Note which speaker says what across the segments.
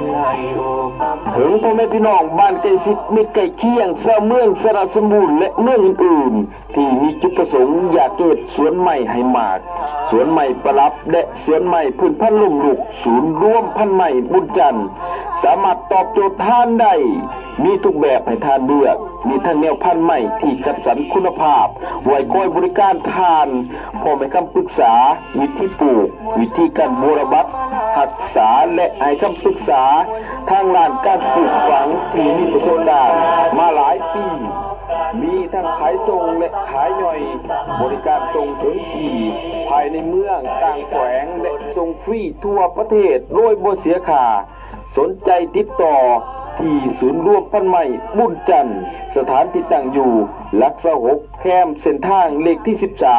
Speaker 1: I hope. Oh ถึงพ่อแม่พี่น้องบ้านใกล้ชิดมิตรใกล้เคียงเสาเมืองสระสมบูรณ์และเมืองอื่นๆ ที่มีจุดประสงค์อยากเกิดสวนใหม่ให้มาก สวนใหม่ประลับและสวนใหม่พื้นพันลุ่มลุกศูนย์ร่วมพันใหม่บุญจันทร์สามารถตอบโจทย์ท่านได้มีทุกแบบให้ทานเลือก มีทั้งแนวพันธุ์ใหม่ที่คัดสรรคุณภาพไว้คอยบริการทานพร้อมให้คำปรึกษา วิธีปลูก วิธีการบูรบัตรักษาและให้คำปรึกษาทางด้านการปลูกฝังที่มีประสบการณ์มาหลายปี มีทั้งขายส่งและขายย่อย บริการส่งถึงที่ภายในเมืองต่างแขวงและส่งฟรีทั่วประเทศโดยบ่เสียค่าสนใจติดต่อ ที่ศูนย์รวมพันใหม่บุญจันทร์ สถานที่ตั้งอยู่ ลักษหกแคมเส้นทางเลขที่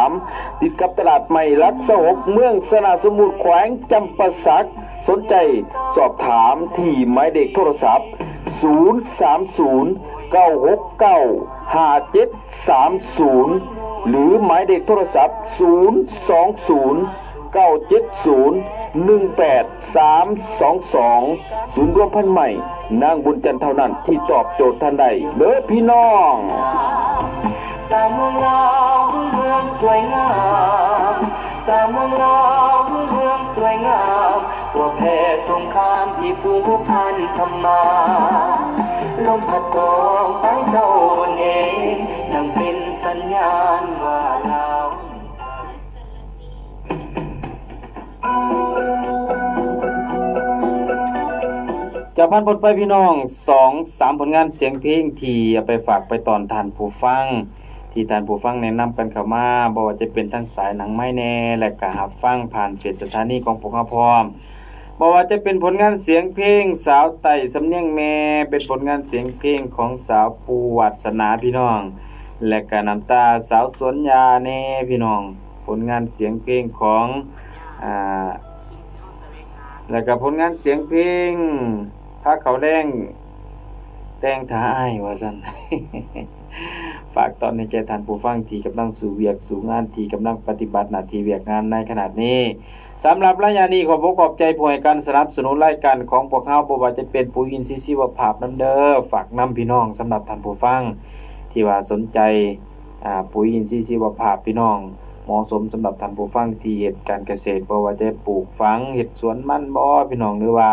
Speaker 1: 13 ติดกับตลาดใหม่ลักษหกเมืองสนาสมุทรแขวงจำปาสัก สนใจสอบถามที่หมายเด็กโทรศัพท์ 030 969 5730 หรือหมายเด็กโทรศัพท์ 020 970 18322ศูนย์รวมพันใหม่ นางบุญจันทร์เท่านั้นที่ตอบโจทย์ท่านใดเด้อพี่น้อง
Speaker 2: สางเมืองงาเมืองสวยงามสางเมืองงาเมืองสวยงามตัวแผ่สงครามที่ผู้พันทำมาลมพัดกองไปเจ้าเองยังเป็นสัญญาณว่า
Speaker 3: จากพันผลไปพี่น้องสองสามผลงานเสียงเพลงที่เอาไปฝากไปตอนทานผู้ฟัง ที่ทานผู้ฟังแนะนำกันเข้ามาบอกว่าจะเป็นทั้งสายหนังไม้แน่และก็หับฟังผ่านเฟซสถานีของพวกเราพร้อมบอกว่าจะเป็นผลงานเสียงเพลงสาวไต่สำเนียงแม่เป็นผลงานเสียงเพลงของสาวปูวัสนาพี่น้อง และก็น้ำตาสาวสวนยาแน่พี่น้อง ผลงานเสียงเพลงของอ่าแล้วก็ผลงานเสียงเพลง พระเขาแรงแตงท้าอ้ายว่าซั่นฝากตอนในแก่ท่านผู้ฟังที่กำลังสู่เวียกสู่งานที่กำลังปฏิบัติหน้าที่เวียกงานในขนาดนี้สำหรับระยะนี้ขอบอกขอบใจผู้ให้การสนับสนุนรายการของพวกเราบ่ว่าจะเป็นปุยอินทรีย์ชีวภาพน้ำเด้อฝากน้ำพี่น้องสำหรับท่านผู้ฟัง ที่ว่าสนใจปุ๋ยอินทรีย์ชีวภาพพี่น้องเหมาะสมสำหรับท่านผู้ฟังที่เฮ็ดการเกษตรบ่ว่าจะปลูกฝังเฮ็ดสวนมันบ่พี่น้องหรือว่า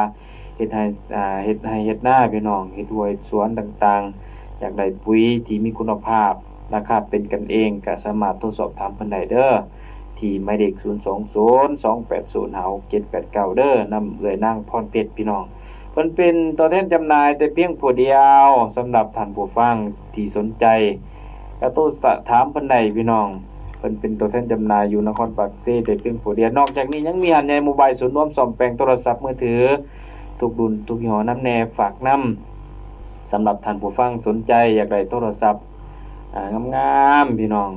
Speaker 3: เฮ็ดให้อ่าเฮ็ดให้เฮ็ดหน้าพี่น้องเฮ็ดห้วยสวนต่างๆ อยากได้ปุ๋ยที่มีคุณภาพราคาเป็นกันเองก็สามารถโทรสอบถามเพิ่นได้เด้อที่หมายเลข020 280 5789 เด้อนำเอ่ยนางพรเพชรพี่น้องเพิ่นเป็นตัวแทนจำหน่ายแต่เพียงผู้เดียวสำหรับท่านผู้ฟังที่สนใจก็โทรถามเพิ่นได้พี่น้องเพิ่นเป็นตัวแทนจำหน่ายอยู่นครปากเซแต่เพียงผู้เดียวนอกจากนี้ยังมีหันใหญ่โมบายศูนย์รวมซ่อมแปลงโทรศัพท์มือถือ ทุกรุ่นทุกยี่ห้อน้ำแน่ฝากนํสำหรับท่านผู้ฟังสนใจอยากได้โทรศัพท์งามๆพี่น้อง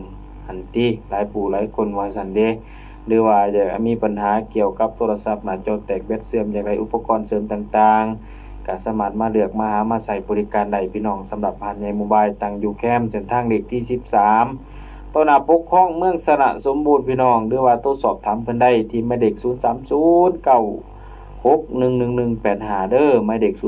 Speaker 3: อันที่หลายผู้หลายคนวาซั่นเดหรือว่าอยากมีปัญหาเกี่ยวกับโทรศัพท์หน้าจอแตกแบตเสื่อมอยากได้อุปกรณ์เสริมต่างๆก็สามารถมาเลือกมาหามาใส่บริการได้พี่น้องสำหรับผ่านใหญ่โมบายตังอยู่แคมเส้นทางเลขที่ 13ต้นหนาปกครองเมืองสระสมบูรณ์พี่น้อง หรือว่าโทรสอบถามเพิ่นได้ที่หมายเลข030 9 611185เด้อหมายเลข030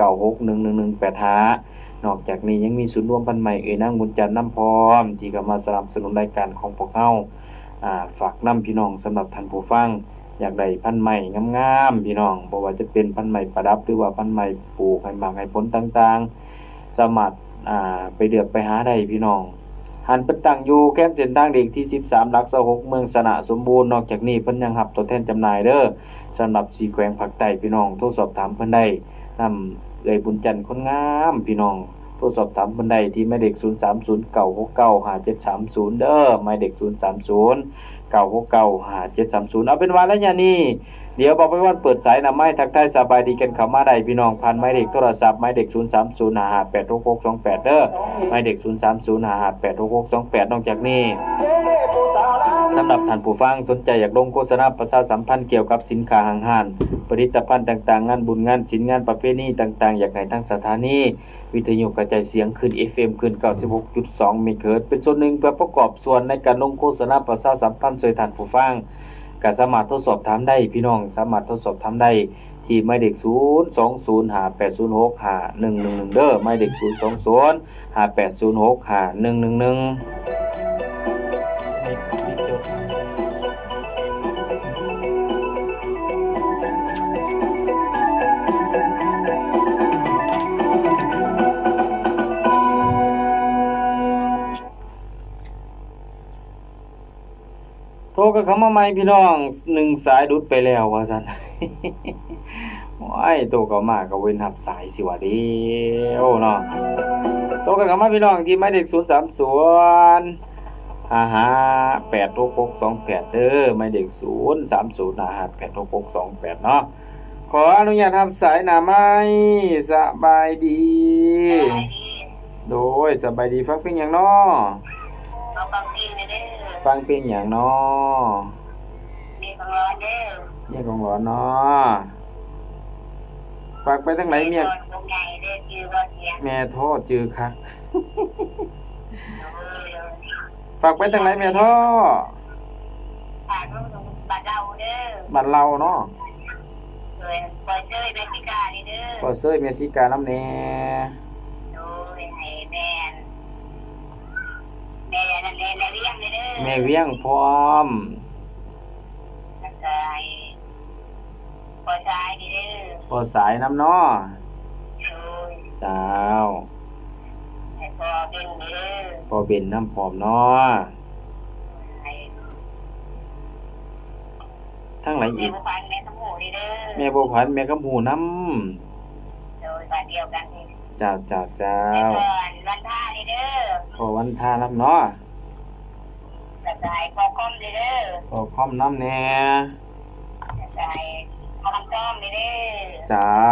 Speaker 3: 9611185นอกจากนี้ยังมีศูนย์รวมพันใหม่เอ่ยนางบุญจันทร์น้ำพร้อม ที่ก็มาสนับสนุนรายการของพวกเฮาอ่าฝากนํพี่น้องสำหรับท่านผู้ฟัง อยากได้พันใหม่งามๆพี่น้องบ่ว่าจะเป็นพันใหม่ประดับหรือว่าพันใหม่ปลูกให้มากให้ผลต่างๆ สามารถไปเลือกไปหาได้พี่น้อง หันเพิ่นตั้งอยู่แคมป์เส้นทางเด็กที่ 13 หลักสะหกเมืองสนะสมบูรณ์นอกจากนี้เพิ่นยังรับตัวแทนจำหน่ายเด้อสำหรับสีแขวงภาคใต้พี่น้องโทรสอบถามเพิ่นได้นำเอ่ยบุญจันทร์คนงามพี่น้องโทรสอบถามเพิ่นได้ที่หมายเลข030 969 5730 เด้อหมายเลข030 969 5730 เอาเป็นว่าระยะนี้ เดี๋ยวบอกไปว่าเปิดสายนำไม้ทักทายสบายดีกันเขามาได้พี่น้องผ่านหมายเลขโทรศัพท์หมายเลข030 5586628เด้อหมายเลข030 5586628 นอกจากนี้สำหรับท่านผู้ฟังสนใจอยากลงโฆษณาประชาสัมพันธ์เกี่ยวกับสินค้าหางหานผลิตภัณฑ์ต่างๆ งานบุญงานศิลป์งานประเพณีต่างๆ อยากให้ทั้งสถานีวิทยุกระจายเสียงขึ้น FM ขึ้น 96.2เมกะเฮิรตซ์เป็นส่วนหนึ่งเพื่อประกอบส่วนในการลงโฆษณาประชาสัมพันธ์ช่วยท่านผู้ฟัง ก็สามารถทดสอบถามได้พี่น้องสามารถทดสอบถามได้ที่ไม่เด็ก 02058065111 เด้อไม่เด็ก 02058065111 กับเขามาใหม่พี่น้องหนึ่งสายดุดไปแล้ววะาสันไอ้โตก็มากกัเว้นหับสายสิวะเดียวเนาะโตกับเขามาพี่น้องที่ไม่เด็กศูนย์สามศูนย์ห้าฮะแปดหกหกสองแปดเออไม่เด็กศูนย์สามศูนย์อาฮะแปดหกหกสองแปดเนาะขออนุญาตทำสายหนาไม้สบายดี โดยสบายดีฟักเป็น
Speaker 4: อย่างนาะ
Speaker 3: ฟังเพลงหยังเนาะ
Speaker 4: มีบางร้อนเด้อ
Speaker 3: เนี่ยของหลอนเนาะฝากไปทั้งไหนเมีย
Speaker 4: ตอนวงใหญ่เด้อคือว่าเสียง
Speaker 3: แม่โทษจือคัก
Speaker 4: เออ
Speaker 3: ฝากไปทั้งไหนแม่ท่อ
Speaker 4: ผ่านรุ่นบัดเราเด้อ
Speaker 3: บ้านเราเนาะ
Speaker 4: โดยปล่อยเจ้ยเมสิกานี่เด้อ
Speaker 3: ก็เซยเมสิกาน้ำแน่
Speaker 4: โดยให้แม่น แม่นั่นแหละแม่เลี้ยงนี่เด้อ
Speaker 3: แม่เวียงพร้อม
Speaker 4: แล้วก็ให้ปล่อยชายนี่เด้อ
Speaker 3: พอสายน้ำเนาะ
Speaker 4: โดย
Speaker 3: เจ้า
Speaker 4: ให้พอเป็นนี่เด้อ
Speaker 3: พอเป็นน้ำพร้อมเนาะ
Speaker 4: ให้
Speaker 3: ทั้งไหน
Speaker 4: แม่
Speaker 3: อีก
Speaker 4: ผู้พันแม่สมูนี่เด้อ
Speaker 3: แม่บัวผันแม่กำหูน้
Speaker 4: โดยบ้านเดียวกันนี่ำ
Speaker 3: เจ้าเจ้าเจ้า
Speaker 4: แล้วก็วันท่านี่เด้ อ
Speaker 3: พอวันทาน้ำเนาะ
Speaker 4: กระจายพอคอมเลยเด้อ
Speaker 3: พอพร้อมน้ำแน่
Speaker 4: กระจายพอคำต้อมเลยเด้อ
Speaker 3: เจ้า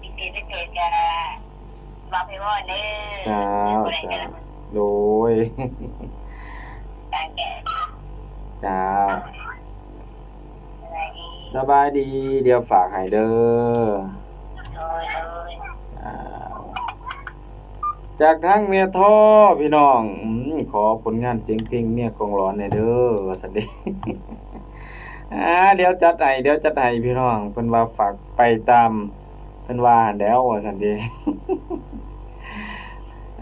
Speaker 4: พิเศษพิเศษกันรับไปว่าเด้อ
Speaker 3: เจ้า
Speaker 4: อะไรกั
Speaker 3: เจ้าน
Speaker 4: ล่ะ
Speaker 3: โดย
Speaker 4: การแก่
Speaker 3: เจ้า
Speaker 4: อะไรนี้
Speaker 3: สบายดีเดี๋ยวฝากให้เด้อ
Speaker 4: โดยโดย
Speaker 3: อ้าว จากทั้งเมียท่อพี่น้องอมขอผลงานเสียงเพลงเมียกองร้อนในอยเด้อว่าสันเดอ่าเดี๋ยวจัดให้เดี๋ยวจัดให้พี่น้องเพิ่นว่าฝากไปตามเพิ่นว่าหั่นแล้วว่าสันเด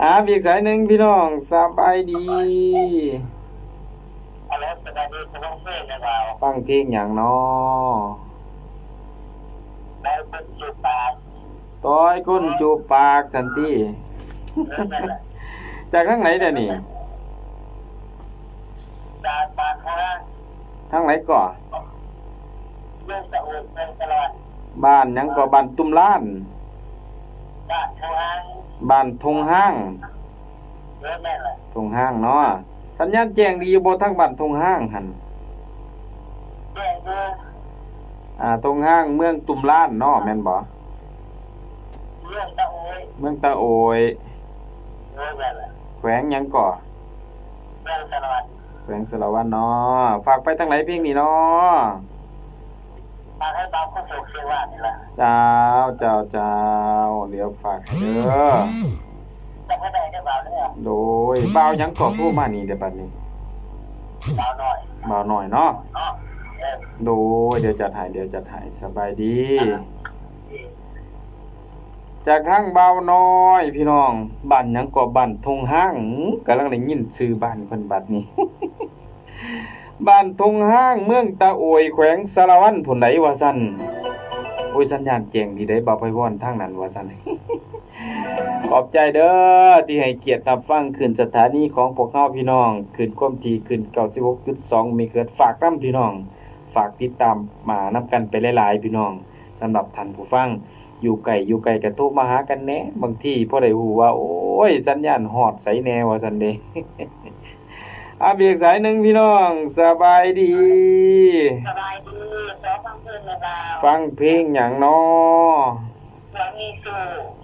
Speaker 3: อ่าอีกสายหนึ่งพี่น้องสบายดี
Speaker 4: อะไรสบายดีสบายเพื่อนนะเรา
Speaker 3: ฟังเพลงอย่างน้อ
Speaker 4: แล้วเป็นจุดปาก
Speaker 3: ต้อยก้นจูบปากสันติ จากทางไหนเด้อนี่
Speaker 4: จากปากข้างล่าง
Speaker 3: ทางไหนก่อ
Speaker 4: เรื่องสะอุ่นเรื่องตลอด
Speaker 3: บ้านหยังก่อบ้านตุ้มล้าน
Speaker 4: ด้านข้างล่าง
Speaker 3: บ้านทงห้าง
Speaker 4: เรื่องนั่นแหละ
Speaker 3: ทงห้างเนาะสัญญาณแจ้งดีอยู่บ่ทางบ้านทงห้างหั่น
Speaker 4: เรื่องคือ
Speaker 3: อ่าทงห้างเมืองตุ้มล้านเนาะแม่นบ่
Speaker 4: เรื่องตะโอย
Speaker 3: เมืองตาโอย
Speaker 4: เรื่องนั่นแหละ
Speaker 3: แขวงหยังก่อ
Speaker 4: เรื่องตลอด
Speaker 3: แขวงสารวัตรเนาะฝากไปทางไหนเพลงนี้เนาะ
Speaker 4: มาให้ตามข้อสุขเสียว่านี่แหละ
Speaker 3: เจ้าเจ้าเจ้าเดี๋ยวฝากให้เด้อ
Speaker 4: จะให้ได้จะเบาเนี่ย
Speaker 3: โดยบ่าวหยังก่อโทรมานี่เดี๋ยวบัดนี้
Speaker 4: เบาหน่อย
Speaker 3: บ่าวหน่อยเนาะ
Speaker 4: เนาะเออ
Speaker 3: โดยเดี๋ยวจัดให้เดี๋ยวจัดให้สบายดี จากทางเบาน้อย พี่น้องบ้านหยังก็บ้านทงห้างกำลังได้ยินชื่อบ้านเพิ่นบัดนี้ บ้านทงห้างเมืองตาโอยแขวงสารวันผลไหนว่าซั่นโอ้ยสัญญาณแจ้งดีได้บ่ไปวอนทางนั้นว่าซั่นขอบใจเด้อที่ให้เกียรติรับฟังขึ้นสถานีของพวกเราพี่น้องขึ้นความถี่ขึ้น96.2มีเกิดฝากนํพี่น้อง ฝากติดตามมานํกันไปหลายๆพี่น้องสำหรับท่านผู้ฟัง อยู่ไกลอยู่ไกลก็โทรมาหากันแหน่บางทีพอได้ฮู้ว่า โอ้ย สัญญาณฮอดไสแน่ว่าซั่นเด้อาเบียกสายหนึ่งพี่น้องสบายดี
Speaker 4: สบายดีซอฟังเพื่อนนะบ่าว
Speaker 3: ฟังเพลงหยังน้อ
Speaker 4: เรามีสู่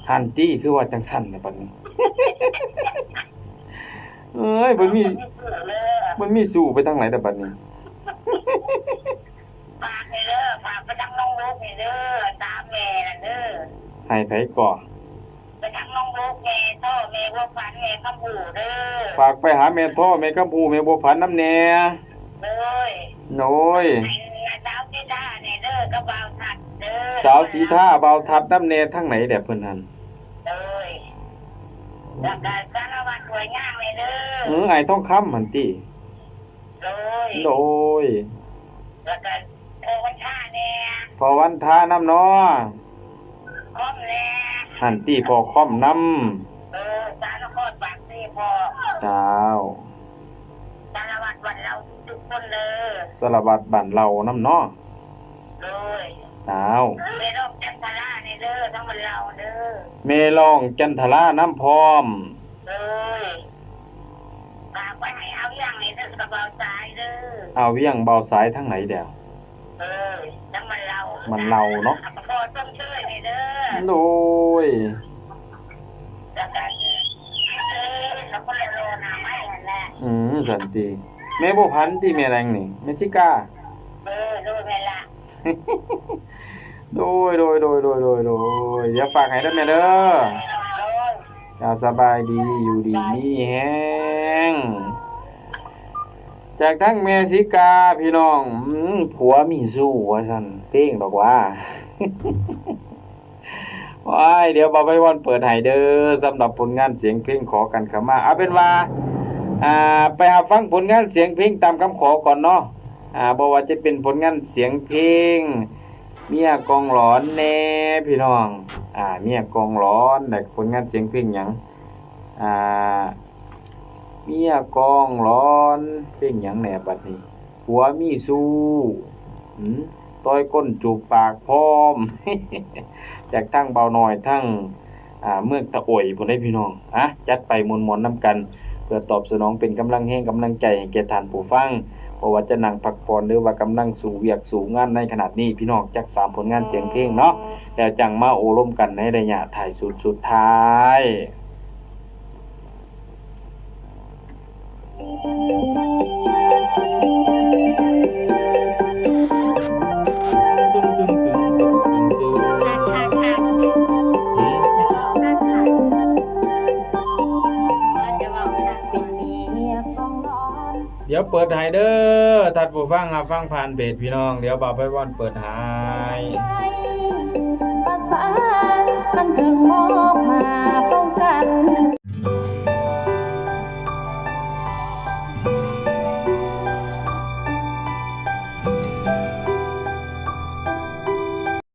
Speaker 3: ฮันตี้คือว่าจังซั่นน่ะบัดนี้เอ้ยเพิ่นมี
Speaker 4: สู่เลย
Speaker 3: มันมีสู่ไปทางไหนแต่บัดนี้
Speaker 4: ฝากให้เด้อฝากไปทางน้องลูกให้เด้อตามแม่น่ะเด้อ
Speaker 3: ให้ไผก่อ
Speaker 4: ไปทางน้องลูกแม่โตแม่พวกฝันแม่คำบูเด้อ
Speaker 3: ฝากไปหาแม่ท่อแม่กำพูแม่บัวผันน้ำแหน่
Speaker 4: เลย
Speaker 3: โน้ย
Speaker 4: ให้อาสาวที่ด้าเนี่ยเด้อกับบ่าว
Speaker 3: สาวสีท่าเบาทัดน้ำเนทั้งไหนแด่เพิ่นหัน
Speaker 4: เลยแล้วก็สารวัตรสวยงามเลยเด้
Speaker 3: เอ
Speaker 4: อ
Speaker 3: อไอ้ต้องคำหันติ
Speaker 4: เลย
Speaker 3: โดย
Speaker 4: แล้วก็โอวันชาเนี่ย
Speaker 3: พอวันทาน้ำเนาะ
Speaker 4: คอมแน่
Speaker 3: หันติพอค่อมน้
Speaker 4: เออสารคดปากซีพอำ
Speaker 3: เจ้า
Speaker 4: สารวัตรวันเราทุกคนเลย
Speaker 3: สารวัตรบ้านเราน้ำเนาะ
Speaker 4: เลย
Speaker 3: เจ้า
Speaker 4: ไม่ต้องแจ้งพาราเนี่ยเด้อทั้งมันเราเด้อ
Speaker 3: เมลองจันทราน้ำพร้อม
Speaker 4: เลยฝากไว้ให้เอาอย่างนี้เด้อกระเป๋าสายเด้อ
Speaker 3: เอาเวียงเบาสายทั้งไหนเดียว
Speaker 4: เออทั้งมันเรา
Speaker 3: มั
Speaker 4: มัน
Speaker 3: เราเนาะ
Speaker 4: พอต้องช่วยนี่เด้อ
Speaker 3: โดย
Speaker 4: แล้วก็เออแล้วก็เลยโลนาไม่เห็นแหละ
Speaker 3: อืมสันติแม่บ่พันที่แม่แรงนี่แม่ชิกา
Speaker 4: เออดูเวลา
Speaker 3: โดยโดยโดยโดยโดยโดยอย่าฝากให้ได้แม่เด้อ
Speaker 4: โอ้ย
Speaker 3: อย่าสบายดีอยู่ดีมีแฮง จากทั้งแม่สิกาพี่น้องผัวมีสู้ว่าซั่นเพลงดอกว่าว้ายเดี๋ยวบ่าวไปวันเปิดให้เด้อสำหรับผลงานเสียงเพลงขอกันขมาเอาเป็นว่าอ่าไปหาฟังผลงานเสียงเพลงตามคำขอก่อนเนาะอ่าบ่ว่าจะเป็นผลงานเสียงเพลง เมียกองหลอนแน่พี่น้อง อ่า เมียกองหลอนแต่ผลงานเสียงเพลงหยังอ่า เมียกองหลอนเพลงหยังแหนบัดนี้หัวมีสู้ต้อยก้นจูบปากพร้อม จากทั้งเบาหน่อยทั้งเมืองตะโอยพุ่นได้พี่น้องอะจัดไปมวนๆนำกัน เพื่อตอบสนองเป็นกำลังแห่งกำลังใจให้แก่ทานผู้ฟังเพราะว่าจะนั่งพักผ่อนหรือว่ากำลังสู่เวียกสู่งานในขนาดนี้พี่น้องจากสามผลงานเสียงเพลงเนาะแล้วจังมาโอร่มกันในระยะถ่ายสุดสุดท้าย
Speaker 5: เดี๋
Speaker 3: ยวเปิดให้เด้อท่านผู้ฟังครับฟังผ่านเพจพี่น้อง เดี๋ยวบ่าวไปว่อนเปิดให้
Speaker 5: ใจภาษามันถึงมอบมา